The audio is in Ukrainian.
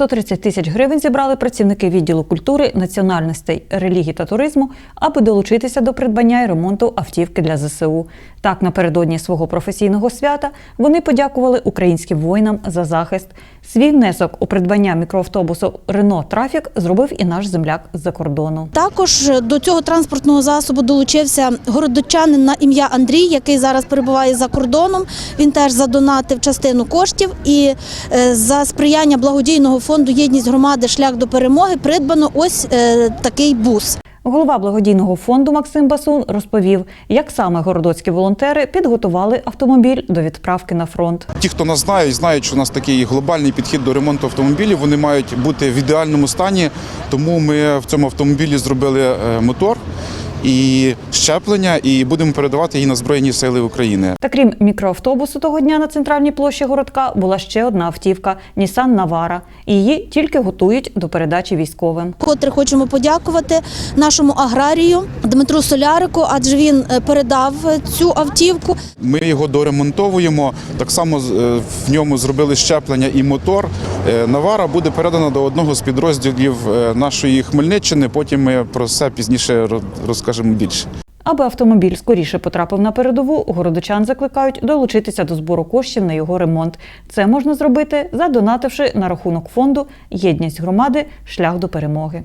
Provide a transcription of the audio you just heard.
130 тисяч гривень зібрали працівники відділу культури, національностей, релігії та туризму, аби долучитися до придбання і ремонту автівки для ЗСУ. Так, напередодні свого професійного свята вони подякували українським воїнам за захист. Свій внесок у придбання мікроавтобусу Рено Трафік зробив і наш земляк з-за кордону. Також до цього транспортного засобу долучився городочанин на ім'я Андрій, який зараз перебуває за кордоном. Він теж задонатив частину коштів і е, за сприяння благодійного фонду Єдність громади шлях до перемоги придбано ось е, такий бус. Голова благодійного фонду Максим Басун розповів, як саме городоцькі волонтери підготували автомобіль до відправки на фронт. Ті, хто нас знають, знають, що у нас такий глобальний підхід до ремонту автомобілів. Вони мають бути в ідеальному стані. Тому ми в цьому автомобілі зробили е, мотор і щеплення, і будемо передавати її на Збройні Сили України. Та крім мікроавтобусу того дня на центральній площі городка була ще одна автівка Нісан Навара. Її тільки готують до передачі військовим. Котре хочемо подякувати нашому аграрію Дмитру Солярику, адже він е, передав цю автівку. Ми його доремонтовуємо. Так само з- е, в ньому зробили щеплення і мотор. Е, Навара буде передана до одного з підрозділів е, нашої Хмельниччини. Потім ми про це пізніше розкажемо більше. Аби автомобіль скоріше потрапив на передову, городочан закликають долучитися до збору коштів на його ремонт. Це можна зробити, задонативши на рахунок фонду Єдність громади шлях до перемоги.